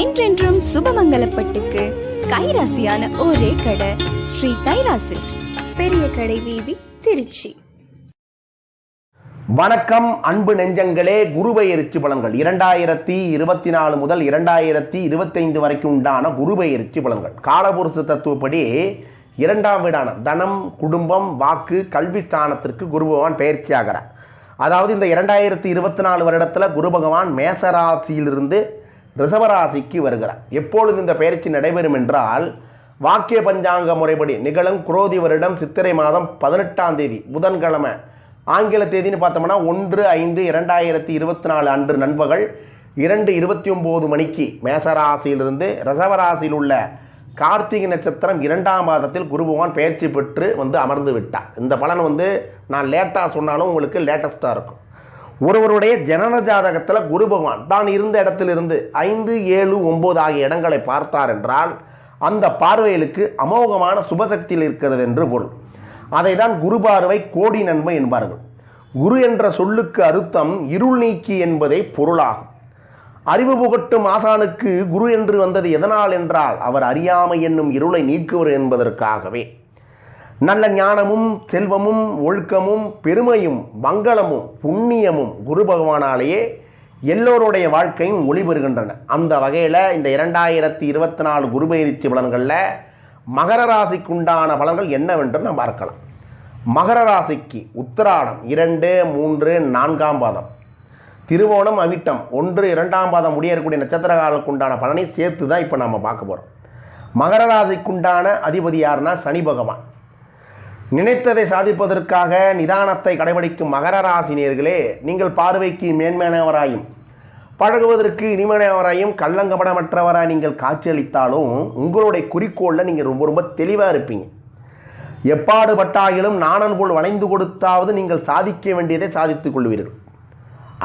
என்றென்றும் சுபமங்கலப்பட்டுக்கு கைராசியான ஒரே கடை ஸ்ரீ கைராசி பெரிய கடை வீதி திருச்சி. வணக்கம் அன்பு நெஞ்சங்களே குருபெயர்ச்சி பலன்கள் இரண்டாயிரத்தி இருபத்தி நாலு முதல் இரண்டாயிரத்தி இருபத்தைந்து வரைக்கும் உண்டான குருபெயர்ச்சி பலன்கள் காலபுருஷ தத்துவப்படி இரண்டாம் வீடான தனம் குடும்பம் வாக்கு கல்வி ஸ்தானத்திற்கு குரு பகவான் பயிற்சி ஆகிறார். அதாவது இந்த இரண்டாயிரத்தி இருபத்தி நாலு வருடத்தில் குரு பகவான் மேசராசியிலிருந்து ரிஷபராசிக்கு வருகிறார். எப்பொழுது இந்த பயிற்சி நடைபெறும் என்றால் வாக்கிய பஞ்சாங்க முறைப்படி நிகழும் குரோதி வருடம் சித்திரை மாதம் பதினெட்டாம் தேதி புதன்கிழமை. ஆங்கில தேதின்னு பார்த்தோம்னா ஒன்று ஐந்து இரண்டாயிரத்தி இருபத்தி நாலு அன்று நண்பகல் இரண்டு இருபத்தி ஒம்பது மணிக்கு மேசராசியிலிருந்து ரிஷபராசியில் உள்ள கார்த்திகை நட்சத்திரம் இரண்டாம் மாதத்தில் குருபகவான் பயிற்சி பெற்று வந்து அமர்ந்து விட்டார். இந்த பலன் வந்து நான் லேட்டாக சொன்னாலும் உங்களுக்கு லேட்டஸ்ட்டாக இருக்கும். ஒருவருடைய ஜனன ஜாதகத்தில் குரு பகவான் தான் இருந்த இடத்திலிருந்து ஐந்து ஏழு ஒம்பது ஆகிய இடங்களை பார்த்தார் என்றால் அந்த பார்வைகளுக்கு அமோகமான சுபசக்தியில் இருக்கிறது என்று பொருள். அதை தான் குரு பார்வை கோடி நன்மை என்பார்கள். குரு என்ற சொல்லுக்கு அர்த்தம் இருள் நீக்கி என்பதே பொருளாகும். அறிவு புகட்டும் ஆசானுக்கு குரு என்று வந்தது எதனால் என்றால் அவர் அறியாமை என்னும் இருளை நீக்குவர் என்பதற்காகவே. நல்ல ஞானமும் செல்வமும் ஒழுக்கமும் பெருமையும் மங்களமும் புண்ணியமும் குரு பகவானாலேயே எல்லோருடைய வாழ்க்கையும் ஒளிபெறுகின்றன. அந்த வகையில் இந்த இரண்டாயிரத்தி இருபத்தி நாலு குரு பயிற்சி பலன்களில் மகர ராசிக்குண்டான பலன்கள் என்னவென்று நாம் பார்க்கலாம். மகர ராசிக்கு உத்திராடம் இரண்டு மூன்று நான்காம் பாதம். திருவோணம் அவிட்டம் ஒன்று இரண்டாம் பாதம் முடியக்கூடிய நட்சத்திரகாரர்களுக்கு உண்டான பலனை சேர்த்து தான் இப்போ நம்ம பார்க்க போகிறோம் மகர ராசிக்குண்டான அதிபதி யாருன்னா சனி பகவான். நினைத்ததை சாதிப்பதற்காக நிதானத்தை கடைபிடிக்கும் மகர ராசினியர்களே நீங்கள் பார்வைக்கு மேன்மையானவராயும் பழகுவதற்கு இனிமையானவராயும் கள்ளங்கபடமற்றவராய் நீங்கள் காட்சியளித்தாலும் உங்களுடைய குறிக்கோளில் நீங்கள் ரொம்ப ரொம்ப தெளிவாக இருப்பீங்க. எப்பாடுபட்டாயிலும் நாணன் போல் வளைந்து கொடுத்தாவது நீங்கள் சாதிக்க வேண்டியதை சாதித்துக் கொள்வீர்கள்.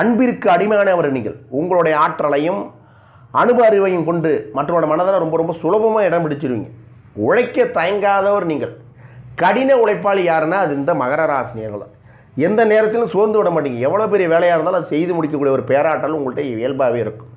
அன்பிற்கு அடிமையானவர் நீங்கள் உங்களுடைய ஆற்றலையும் அனுபவ அறிவையும் கொண்டு மற்றவரோட மனதில் ரொம்ப ரொம்ப சுலபமாக இடம் பிடிச்சிருவீங்க. உழைக்க தயங்காதவர் நீங்கள். கடின உழைப்பாளி யாருன்னா அது இந்த மகர ராசினியர்கள் தான் எந்த நேரத்திலும் சோர்ந்து விட மாட்டீங்க. எவ்வளோ பெரிய வேலையாக இருந்தாலும் அதை செய்து முடிக்கக்கூடிய ஒரு பேராட்டலும் உங்கள்கிட்ட இயல்பாகவே இருக்கும்.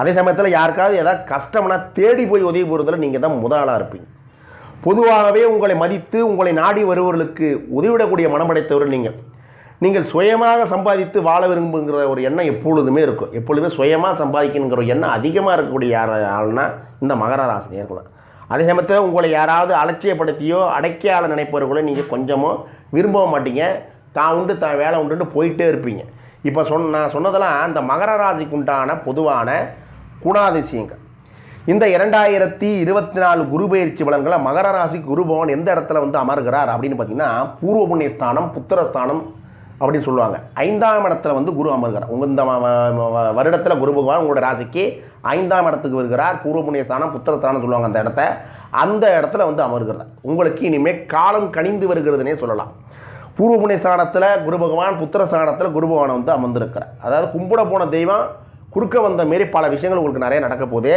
அதே சமயத்தில் யாருக்காவது ஏதாவது கஷ்டம்னா தேடி போய் உதவி போகிறதுல நீங்கள் தான் முதலாளாக இருப்பீங்க. பொதுவாகவே உங்களை மதித்து உங்களை நாடி வருபவர்களுக்கு உதவிடக்கூடிய மனமடைத்தவர் நீங்கள். நீங்கள் சுயமாக சம்பாதித்து வாழ விரும்புங்கிற ஒரு எண்ணம் எப்பொழுதுமே இருக்கும். எப்பொழுதுமே சுயமாக சம்பாதிக்கணுங்கிற ஒரு எண்ணம் அதிகமாக இருக்கக்கூடிய யார் ஆள்னா இந்த மகர ராசினியர்கள் தான் அதே சமயத்தில் உங்களை யாராவது அலட்சியப்படுத்தியோ அடைக்கையாள நினைப்பவர்களோ நினைப்பவர்களை நீங்கள் கொஞ்சமோ விரும்ப மாட்டீங்க. தான் உண்டு தான் வேலை உண்டுன்னு போயிட்டே இருப்பீங்க. இப்போ சொன்ன நான் சொன்னதெல்லாம் அந்த மகர ராசிக்கு உண்டான பொதுவான குணாதிசயங்கள். இந்த இரண்டாயிரத்தி இருபத்தி நாலு குரு பயிற்சி பலன்களை மகர ராசி குரு பவன் எந்த இடத்துல வந்து அமர்கிறார் அப்படின்னு பார்த்தீங்கன்னா பூர்வ புண்ணியஸ்தானம் புத்திரஸ்தானம் அப்படின்னு சொல்லுவாங்க. ஐந்தாம் இடத்துல வந்து குரு அமர்கிறார். உங்கள் இந்த வருடத்தில் குரு பகவான் உங்களோட ராசிக்கு ஐந்தாம் இடத்துக்கு வருகிறார். பூர்வ புண்ணிய ஸ்தானம் புத்திரஸ்தானம் சொல்லுவாங்க அந்த இடத்த. அந்த இடத்துல வந்து அமர்கிறார். உங்களுக்கு இனிமேல் காலம் கனிந்து வருகிறதுனே சொல்லலாம். பூர்வ புண்ணிய ஸ்தானத்தில் குரு பகவான் புத்திர ஸ்தானத்தில் குரு பகவான் வந்து அமர்ந்திருக்கிறார். அதாவது கும்பிட போன தெய்வம் குறுக்க வந்த மாரி பல விஷயங்கள் உங்களுக்கு நிறைய நடக்க போகுது.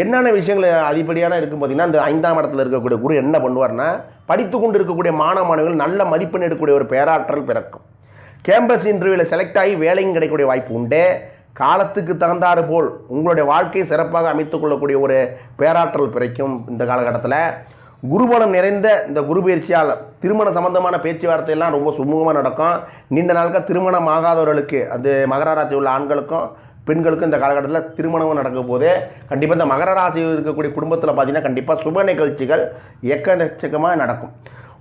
என்னென்ன விஷயங்கள் அதிபடியான இருக்கும் பார்த்தீங்கன்னா இந்த ஐந்தாம் இடத்துல இருக்கக்கூடிய குரு என்ன பண்ணுவார்னா படித்து கொண்டு இருக்கக்கூடிய மாணவ மாணவிகள் நல்ல மதிப்பெண் எடுக்கக்கூடிய ஒரு பேராற்றல் பிறக்கும். கேம்பஸ் இன்டர்வியூவில் செலக்ட் ஆகி வேலையும் கிடைக்கக்கூடிய வாய்ப்பு உண்டு. காலத்துக்கு தகுந்தாறு போல் உங்களுடைய வாழ்க்கையை சிறப்பாக அமைத்துக்கொள்ளக்கூடிய ஒரு பேராற்றல் பிறக்கும் இந்த காலகட்டத்தில். குருபலம் நிறைந்த இந்த குரு பயிற்சியால் திருமண சம்பந்தமான பேச்சுவார்த்தையெல்லாம் ரொம்ப சுமூகமாக நடக்கும். நீண்ட நாளுக்கு திருமணம் ஆகாதவர்களுக்கு அது மகர ராசி உள்ள ஆண்களுக்கும் பெண்களுக்கும் இந்த காலகட்டத்தில் திருமணமும் நடக்க போது கண்டிப்பாக இந்த மகர ராசி இருக்கக்கூடிய குடும்பத்தில் பார்த்தீங்கன்னா கண்டிப்பாக சுப நிகழ்ச்சிகள் எக்கச்சக்கமாக நடக்கும்.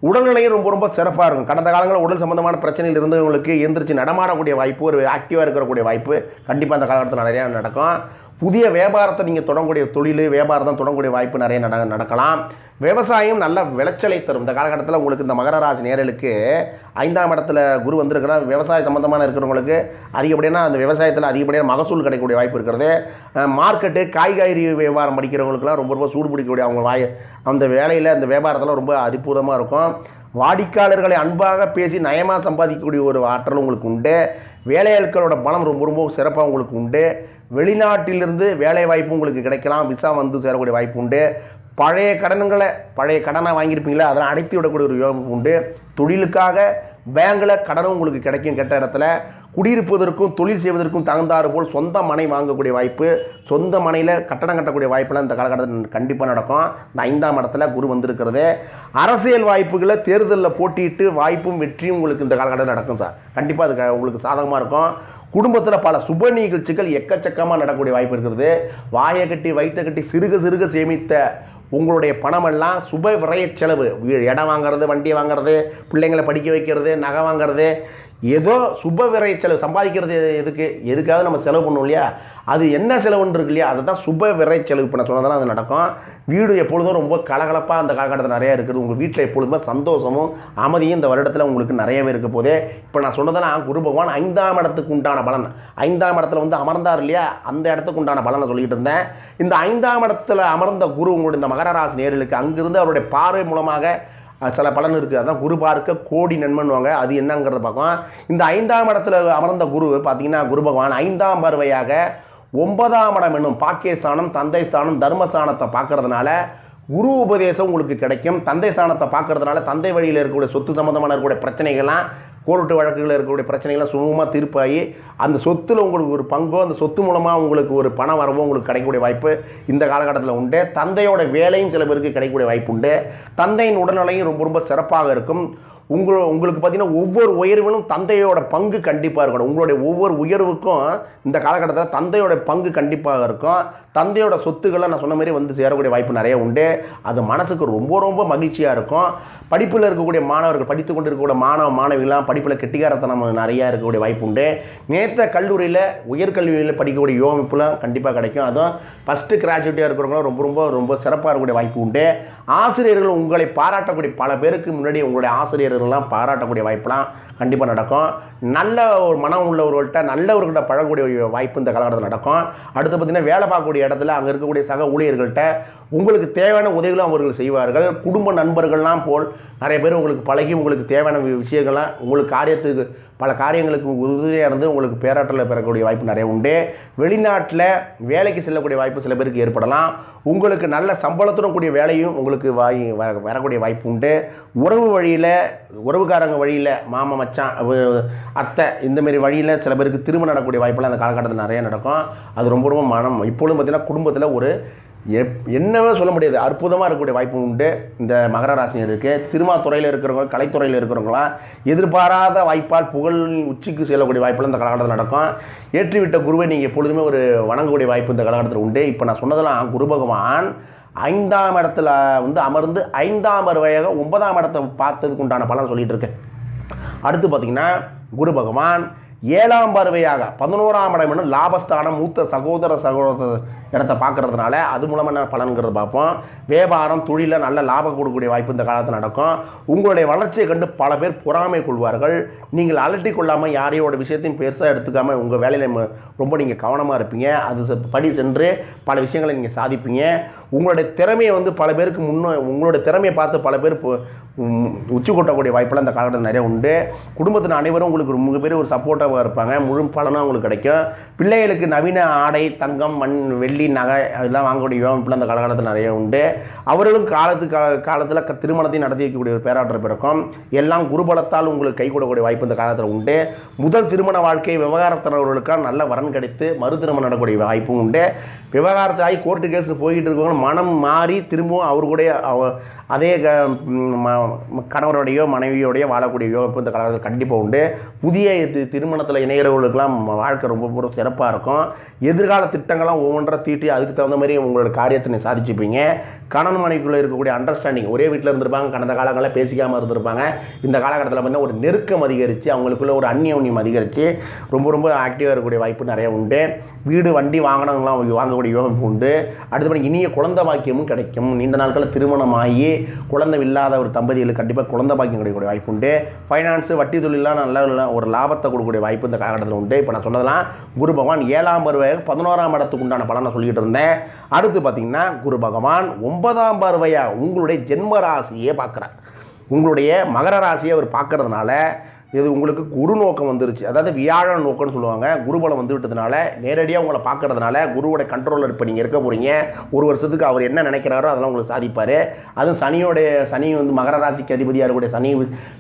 உடல்நிலையும் ரொம்ப ரொம்ப சிறப்பாக இருக்கும். கடந்த காலங்களில் உடல் சம்பந்தமான பிரச்சனையில் இருந்தவங்களுக்கு எந்திரிச்சு நடமாடக்கூடிய வாய்ப்பு ஒரு ஆக்டிவாக இருக்கக்கூடிய வாய்ப்பு கண்டிப்பாக அந்த காலகட்டத்தில் நிறையா நடக்கும். புதிய வியாபாரத்தை நீங்கள் தொடங்கக்கூடிய தொழில் வியாபாரம் தான் தொடங்கக்கூடிய வாய்ப்பு நிறைய நட நடக்கலாம். விவசாயம் நல்ல விளைச்சலை தரும். இந்த காலகட்டத்தில் உங்களுக்கு இந்த மகர ராசி நேரலுக்கு ஐந்தாம் இடத்துல குரு வந்திருக்கிறார். விவசாய சம்மந்தமான இருக்கிறவங்களுக்கு அதிகப்படியான அந்த விவசாயத்தில் அதிகப்படியான மகசூல் கிடைக்கக்கூடிய வாய்ப்பு இருக்கிறது. மார்க்கெட்டு காய்கறி வியாபாரம் படிக்கிறவங்களுக்குலாம் ரொம்ப ரொம்ப சூடு பிடிக்கக்கூடிய அவங்க வாய் அந்த வேலையில் அந்த வியாபாரத்தில் ரொம்ப அற்புதமாக இருக்கும். வாடிக்கையாளர்களை அன்பாக பேசி நயமாக சம்பாதிக்கக்கூடிய ஒரு ஆற்றல் உங்களுக்கு உண்டு. வேலையாட்களோட பலம் ரொம்ப ரொம்ப சிறப்பாக உங்களுக்கு உண்டு. வெளிநாட்டிலிருந்து வேலை வாய்ப்பு உங்களுக்கு கிடைக்கலாம். விசா வந்து சேரக்கூடிய வாய்ப்பு உண்டு. பழைய கடன்களை பழைய கடனை வாங்கியிருப்பீங்களா? அதெல்லாம் அடைத்து விடக்கூடிய ஒரு யோகம் உண்டு. தொழிலுக்காக பேங்கில் கடனும் உங்களுக்கு கிடைக்கும் கெட்ட இடத்துல. குடியிருப்பதற்கும் தொழில் செய்வதற்கும் தகுந்தாறு போல் சொந்த மனை வாங்கக்கூடிய வாய்ப்பு சொந்த மனையில் கட்டடம் கட்டக்கூடிய வாய்ப்பெல்லாம் இந்த காலகட்டத்தில் கண்டிப்பாக நடக்கும். இந்த ஐந்தாம் இடத்துல குரு வந்திருக்கிறது. அரசியல் வாய்ப்புகளை தேர்தலில் போட்டியிட்டு வாய்ப்பும் வெற்றியும் உங்களுக்கு இந்த காலகட்டத்தில் நடக்கும் சார். கண்டிப்பாக அது உங்களுக்கு சாதகமாக இருக்கும். குடும்பத்தில் பல சுப நிகழ்ச்சிகள் எக்கச்சக்கமாக நடக்கக்கூடிய வாய்ப்பு இருக்கிறது. வாயை கட்டி வயிற்ற கட்டி சிறுக சிறுக சேமித்த உங்களுடைய பணமெல்லாம் சுப விரைய செலவு. இடம் வாங்குறது வண்டி வாங்குறது பிள்ளைங்களை படிக்க வைக்கிறது நகை வாங்குறது ஏதோ சுப விரய செலவு சம்பாதிக்கிறது எதுக்கு? எதுக்காவது நம்ம செலவு பண்ணோம் இல்லையா? அது என்ன செலவுன்னு இருக்கு இல்லையா? அதை தான் சுப விரய செலவு இப்போ நான் அது நடக்கும். வீடு எப்பொழுதும் ரொம்ப கலகலப்பாக அந்த காலகட்டத்தில் நிறையா இருக்குது. உங்கள் வீட்டில் எப்பொழுதுமே சந்தோஷமும் அமைதியும் இந்த வருடத்தில் உங்களுக்கு நிறையவே இருக்க போதே இப்போ நான் சொன்னதெல்லாம் குரு பகவான் ஐந்தாம் இடத்துக்கு உண்டான பலன். ஐந்தாம் இடத்துல வந்து அமர்ந்தார் இல்லையா? அந்த இடத்துக்கு உண்டான பலனை சொல்லிட்டு இருந்தேன். இந்த ஐந்தாம் இடத்துல அமர்ந்த குரு உங்களுடைய இந்த மகர ராசி நேர்களுக்கு அங்கிருந்து அவருடைய பார்வை மூலமாக சில பலன் இருக்குது அதான் குரு பார்க்க கோடி நன்மன்வாங்க அது என்னங்கிறத பார்க்கலாம். இந்த ஐந்தாம் இடத்துல அமர்ந்த குரு பார்த்தீங்கன்னா குரு பகவான் ஐந்தாம் பார்வையாக ஒன்பதாம் இடம் என்னும் பாக்கியஸ்தானம் தந்தை ஸ்தானம் தர்மஸ்தானத்தை பார்க்கறதுனால குரு உபதேசம் உங்களுக்கு கிடைக்கும். தந்தை ஸ்தானத்தை பார்க்கறதுனால தந்தை வழியில் இருக்கக்கூடிய சொத்து சம்மந்தமான இருக்கக்கூடிய பிரச்சனைகள்லாம் கோர்ட்டு வழக்குகளில் இருக்கக்கூடிய பிரச்சனைகள்லாம் சுமூகமாக தீர்ப்பாகி அந்த சொத்தில் உங்களுக்கு ஒரு பங்கோ அந்த சொத்து மூலமாக உங்களுக்கு ஒரு பண வரவோ உங்களுக்கு கிடைக்கக்கூடிய வாய்ப்பு இந்த காலகட்டத்தில் உண்டு. தந்தையோட வேலையும் சில பேருக்கு கிடைக்கக்கூடிய வாய்ப்பு உண்டு. தந்தையின் உடல்நிலையும் ரொம்ப ரொம்ப சிறப்பாக இருக்கும். உங்களோ உங்களுக்கு பார்த்தீங்கன்னா ஒவ்வொரு உயர்விலும் தந்தையோட பங்கு கண்டிப்பாக இருக்கணும். உங்களுடைய ஒவ்வொரு உயர்வுக்கும் இந்த காலகட்டத்தில் தந்தையோட பங்கு கண்டிப்பாக இருக்கும். தந்தையோட சொத்துக்களை நான் சொன்ன மாதிரி வந்து சேரக்கூடிய வாய்ப்பு நிறைய உண்டு. அது மனசுக்கு ரொம்ப ரொம்ப மகிழ்ச்சியாக இருக்கும். படிப்பில் இருக்கக்கூடிய மாணவர்கள் படித்து கொண்டு இருக்கக்கூடிய மாணவ மாணவிகள்லாம் படிப்பில் கெட்டிகாரத்தனம் நிறையா இருக்கக்கூடிய வாய்ப்பு உண்டு. நேற்ற கல்லூரியில் உயர்கல்வியில் படிக்கக்கூடிய யோகமைப்புலாம் கண்டிப்பாக கிடைக்கும். அதுவும் ஃபஸ்ட்டு கிராஜுவேட்டாக இருக்கிறவங்களும் ரொம்ப ரொம்ப ரொம்ப சிறப்பாக இருக்கக்கூடிய வாய்ப்பு உண்டு. ஆசிரியர்கள் உங்களை பாராட்டக்கூடிய பல பேருக்கு முன்னாடி உங்களுடைய ஆசிரியர்கள்லாம் பாராட்டக்கூடிய வாய்ப்புலாம் கண்டிப்பாக நடக்கும். நல்ல ஒரு மனம் உள்ளவர்கள்ட்ட நல்லவர்கள்ட்ட பழகக்கூடிய வாய்ப்பு இந்த காலகட்டத்தில் நடக்கும். அடுத்து பார்த்தீங்கன்னா வேலை பார்க்கக்கூடிய இடத்துல அங்கே இருக்கக்கூடிய சக ஊழியர்கள்ட்ட உங்களுக்கு தேவையான உதவிகளும் அவர்கள் செய்வார்கள். குடும்ப நண்பர்கள்லாம் போல் நிறைய பேர் உங்களுக்கு பழகி உங்களுக்கு தேவையான விஷயங்கள்லாம் உங்களுக்கு காரியத்துக்கு பல காரியங்களுக்கு உறுதியாக இருந்து உங்களுக்கு பேராற்றலை பெறக்கூடிய வாய்ப்பு நிறைய உண்டு. வெளிநாட்டில் வேலைக்கு செல்லக்கூடிய வாய்ப்பு சில பேருக்கு ஏற்படலாம். உங்களுக்கு நல்ல சம்பளத்துடன் கூடிய வேலையும் உங்களுக்கு வாய் வ- வரக்கூடிய வாய்ப்பு உண்டு. உறவு வழியில் உறவுக்காரங்க வழியில் மாமா மச்சான் அத்தை இந்தமாரி வழியில் சில பேருக்கு திருமணம் நடக்கக்கூடிய வாய்ப்பெல்லாம் அந்த காலகட்டத்தில் நிறைய நடக்கும். அது ரொம்ப ரொம்ப மனம் இப்பொழுதும் பார்த்தீங்கன்னா குடும்பத்தில் ஒரு எப் என்னவே சொல்ல முடியாது. அற்புதமாக இருக்கக்கூடிய வாய்ப்பு உண்டு. இந்த மகர ராசினருக்கு சினிமா துறையில் இருக்கிறவங்க கலைத்துறையில் இருக்கிறவங்களாம் எதிர்பாராத வாய்ப்பால் புகழ் உச்சிக்கு செல்லக்கூடிய வாய்ப்பெல்லாம் இந்த காலகட்டத்தில் நடக்கும். ஏற்றிவிட்ட குருவை நீங்கள் எப்பொழுதுமே ஒரு வணங்கக்கூடிய வாய்ப்பு இந்த காலகட்டத்தில் உண்டு. இப்போ நான் சொன்னதெல்லாம் குரு பகவான் ஐந்தாம் இடத்துல வந்து அமர்ந்து ஐந்தாம் வருவையாக ஒன்பதாம் இடத்தை பார்த்ததுக்கு உண்டான பலன் சொல்லிகிட்டு இருக்கேன். அடுத்து பார்த்தீங்கன்னா குரு பகவான் ஏழாம் பறவையாக பதினோராம் இடம் என்னும் லாபஸ்தானம் மூத்த சகோதர சகோதர இடத்த பார்க்கறதுனால அது மூலமாக என்ன பலன்கிறது பார்ப்போம். வியாபாரம் தொழிலில் நல்ல லாபம் கொடுக்கக்கூடிய வாய்ப்பு இந்த காலத்தில் நடக்கும். உங்களுடைய வளர்ச்சியை கண்டு பல பேர் பொறாமை கொள்வார்கள். நீங்கள் அலட்டி கொள்ளாமல் யாரையோட விஷயத்தையும் பெருசாக எடுத்துக்காமல் உங்கள் வேலையில் ரொம்ப நீங்கள் கவனமாக இருப்பீங்க. அது செ- படி சென்று பல விஷயங்களை நீங்கள் சாதிப்பீங்க. உங்களுடைய திறமையை வந்து பல பேருக்கு முன்னே உங்களுடைய திறமையை பார்த்து பல பேர் உச்சி கொட்டக்கூடிய வாய்ப்பெல்லாம் இந்த காலகட்டத்தில் நிறைய உண்டு. குடும்பத்தின் அனைவரும் உங்களுக்கு ஒரு மிகப்பெரிய ஒரு சப்போர்ட்டாக இருப்பாங்க. முழு பலனும் உங்களுக்கு கிடைக்கும். பிள்ளைகளுக்கு நவீன ஆடை தங்கம் மண் வெள்ளி நகை அதெல்லாம் வாங்கக்கூடிய வாய்ப்புலாம் இந்த காலகட்டத்தில் நிறைய உண்டு. அவர்களும் காலத்து காலத்தில் க- திருமணத்தையும் நடத்தி வைக்கக்கூடிய ஒரு பேராற்றல் பிறக்கும் எல்லாம் குருபலத்தால் உங்களுக்கு கை கூடக்கூடிய வாய்ப்பு இந்த காலத்தில் உண்டு. முதல் திருமண வாழ்க்கை விவகாரத்தினர்களுக்காக நல்ல வரன் கிடைத்து மறு திருமணம் நடக்கக்கூடிய வாய்ப்பும் உண்டு. விவகாரத்தாகி கோர்ட்டு கேஸ் போய்கிட்டு இருக்கவங்க மனம் மாறி திரும்பவும் அவர் கூட அதே க ம- கணவரோடையோ மனைவியோடையோ வாழக்கூடிய யோகம் இந்த காலத்தில் கண்டிப்பாக உண்டு. புதிய இது திருமணத்தில் இணைகிறவர்களுக்கெல்லாம் வாழ்க்கை ரொம்ப ரொம்ப சிறப்பாக இருக்கும். எதிர்கால திட்டங்கள்லாம் ஒவ்வொன்றா தீட்டி அதுக்கு தகுந்த மாதிரி உங்களோட காரியத்தை சாதிச்சுப்பீங்க. கணவன் மனைவிக்குள்ளே இருக்கக்கூடிய அண்டர்ஸ்டாண்டிங் ஒரே வீட்டில் இருந்திருப்பாங்க கடந்த காலங்களில் பேசிக்காமல் இருந்திருப்பாங்க. இந்த காலகட்டத்தில் பார்த்தீங்கன்னா ஒரு நெருக்கம் அதிகரித்து அவங்களுக்குள்ள ஒரு அந்நியோன்யம் அதிகரித்து ரொம்ப ரொம்ப ஆக்டிவாக இருக்கக்கூடிய வாய்ப்பு நிறைய உண்டு. வீடு வண்டி வாங்கினவங்களாம் வாங்கக்கூடிய யோகம் உண்டு. அடுத்தபடி இனிய குழந்தை பாக்கியமும் கிடைக்கும். நீண்ட நாட்களில் திருமணம் ஆகி குழந்தை இல்லாத ஒரு தம்பதிகளுக்கு கண்டிப்பாக குழந்தை பாக்கியம் கிடைக்கக்கூடிய வாய்ப்பு உண்டு. ஃபைனான்ஸு வட்டி தொழிலாம் நல்ல ஒரு லாபத்தை கொடுக்கக்கூடிய வாய்ப்பு இந்த காலகட்டத்தில் உண்டு. இப்போ நான் சொன்னதெல்லாம் குரு பகவான் ஏழாம் பருவையாக பதினோராம் இடத்துக்கு உண்டான பலனை சொல்லிட்டு இருந்தேன். அடுத்து பார்த்தீங்கன்னா குரு பகவான் ஒன்பதாம் பருவையாக உங்களுடைய ஜென்ம ராசியே பார்க்குறார். உங்களுடைய மகர ராசியை அவர் பார்க்கறதுனால இது உங்களுக்கு குரு நோக்கம் வந்துருச்சு. அதாவது வியாழ நோக்கம்னு சொல்லுவாங்க. குருபலம் வந்து விட்டதுனால நேரடியாக உங்களை பார்க்கறதுனால குருவோட கண்ட்ரோலில் இப்போ நீங்கள் இருக்க போகிறீங்க ஒரு வருஷத்துக்கு அவர் என்ன நினைக்கிறாரோ அதெல்லாம் உங்களுக்கு சாதிப்பார். அதுவும் சனியோடைய சனி வந்து மகர ராசிக்கு அதிபதியாக இருக்கக்கூடிய சனி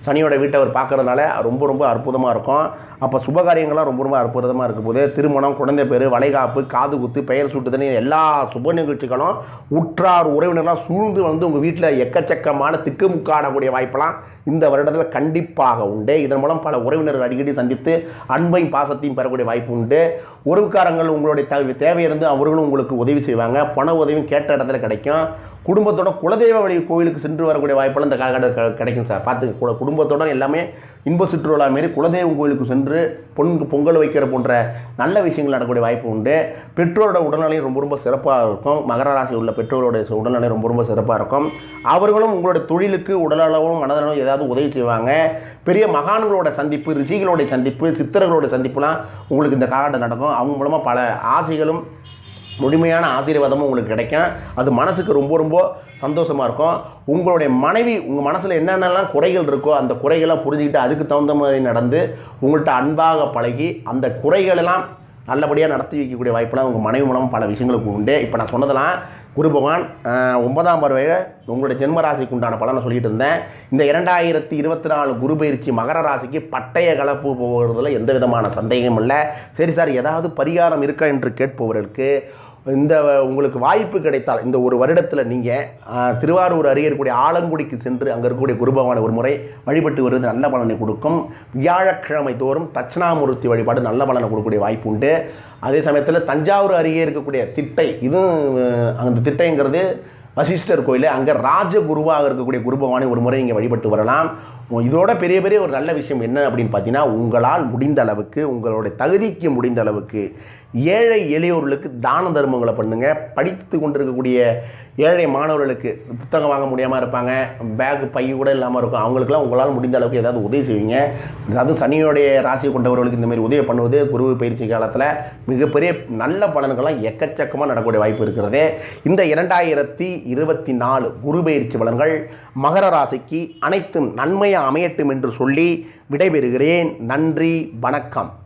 சனியோட வீட்டை அவர் பார்க்கறதுனால ரொம்ப ரொம்ப அற்புதமாக இருக்கும். அப்போ சுபகாரியங்கள்லாம் ரொம்ப ரொம்ப அற்புதமாக இருக்கும் போது திருமணம் குழந்தை பேர் வளைகாப்பு காது குத்து பெயர் சூட்டுதல் எல்லா சுப நிகழ்ச்சிகளும் உற்றார் உறவினர்லாம் சூழ்ந்து வந்து உங்கள் வீட்டில் எக்கச்சக்கமான திக்குமுக்காடக்கூடிய வாய்ப்பெல்லாம் இந்த வருடத்தில் கண்டிப்பாக உண்டு. இதன் மூலம் பல உறவினர்கள் அடிக்கடி சந்தித்து அன்பையும் பாசத்தையும் பெறக்கூடிய வாய்ப்பு உண்டு. உறவுக்காரங்கள் உங்களுடைய தேவை இருந்து அவர்களும் உங்களுக்கு உதவி செய்வாங்க. பண உதவியும் கேட்ட இடத்துல கிடைக்கும். குடும்பத்தோட குலதெய்வ வழி கோவிலுக்கு சென்று வரக்கூடிய வாய்ப்பெல்லாம் இந்த காலகட்டத்தில் கிடைக்கும் சார். பார்த்து கூட குடும்பத்தோட எல்லாமே இன்ப சுற்றுலா மாரி குலதெய்வம் கோவிலுக்கு சென்று பொன் பொங்கல் வைக்கிற போன்ற நல்ல விஷயங்கள் நடக்கக்கூடிய வாய்ப்பு உண்டு. பெற்றோரோட உடல்நிலையும் ரொம்ப ரொம்ப சிறப்பாக இருக்கும். மகர ராசி உள்ள பெற்றோரோட உடல்நிலை ரொம்ப ரொம்ப சிறப்பாக இருக்கும். அவர்களும் உங்களுடைய தொழிலுக்கு உடலளவும் மனதளவும் ஏதாவது உதவி செய்வாங்க. பெரிய மகான்களோட சந்திப்பு ரிஷிகளோட சந்திப்பு சித்தர்களோட சந்திப்புலாம் உங்களுக்கு இந்த காலகட்டம் நடக்கும். அவங்க மூலமாக பல ஆசைகளும் முழுமையான ஆசீர்வாதமும் உங்களுக்கு கிடைக்கும். அது மனசுக்கு ரொம்ப ரொம்ப சந்தோஷமாக இருக்கும். உங்களுடைய மனைவி உங்கள் மனசில் என்னென்னலாம் குறைகள் இருக்கோ அந்த குறைகளை புரிஞ்சுக்கிட்டு அதுக்கு தகுந்த மாதிரி நடந்து உங்கள்கிட்ட அன்பாக பழகி அந்த குறைகளெல்லாம் நல்லபடியாக நடத்தி வைக்கக்கூடிய வாய்ப்பெல்லாம் உங்கள் மனைவி மூலம் பல விஷயங்களுக்கு உண்டு. இப்போ நான் சொன்னதெல்லாம் குரு பகவான் ஒன்பதாம் பருவ உங்களுடைய ஜென்ம ராசிக்கு உண்டான பலனை சொல்லிட்டு இருந்தேன். இந்த இரண்டாயிரத்தி இருபத்தி நாலு குரு பயிற்சி மகர ராசிக்கு பட்டய கலப்பு போகிறதுல எந்த விதமான சந்தேகமும் இல்லை. சரி சார் ஏதாவது பரிகாரம் இருக்கா என்று கேட்பவர்களுக்கு இந்த உங்களுக்கு வாய்ப்பு கிடைத்தால் இந்த ஒரு வருடத்தில் நீங்கள் திருவாரூர் அருகே இருக்கக்கூடிய ஆலங்குடிக்கு சென்று அங்கே இருக்கக்கூடிய குருபகவானை ஒரு முறை வழிபட்டு வருவது நல்ல பலனை கொடுக்கும். வியாழக்கிழமை தோறும் தட்சிணாமூர்த்தி வழிபாடு நல்ல பலனை கொடுக்கக்கூடிய வாய்ப்பு உண்டு. அதே சமயத்தில் தஞ்சாவூர் அருகே இருக்கக்கூடிய திட்டை இதுவும் அந்த திட்டைங்கிறது வசிஷ்டர் கோயில் அங்கே ராஜகுருவாக இருக்கக்கூடிய குரு பகவானை ஒரு முறை நீங்கள் வழிபட்டு வரலாம். இதோட பெரிய பெரிய ஒரு நல்ல விஷயம் என்ன அப்படின்னு பார்த்தீங்கன்னா உங்களால் முடிந்த அளவுக்கு உங்களுடைய தகுதிக்கு முடிந்த அளவுக்கு ஏழை எளியோர்களுக்கு தான தர்மங்களை பண்ணுங்க. படித்து கொண்டிருக்கக்கூடிய ஏழை மாணவர்களுக்கு புத்தகம் வாங்க முடியாமல் இருப்பாங்க. பேக் பை கூட இல்லாமல் இருக்கும். அவங்களுக்குலாம் உங்களால் முடிந்த அளவுக்கு ஏதாவது உதவி செய்வீங்க. அதாவது சனியோடைய ராசி கொண்டவர்களுக்கு இந்தமாரி உதவி பண்ணுவது குரு பயிற்சி காலத்தில் மிகப்பெரிய நல்ல பலன்கள்லாம் எக்கச்சக்கமாக நடக்கக்கூடிய வாய்ப்பு இருக்கிறது. இந்த இரண்டாயிரத்தி இருபத்தி நாலு குரு பயிற்சி பலன்கள் மகர ராசிக்கு அனைத்தும் நன்மையாக அமையட்டும் என்று சொல்லி விடைபெறுகிறேன். நன்றி வணக்கம்.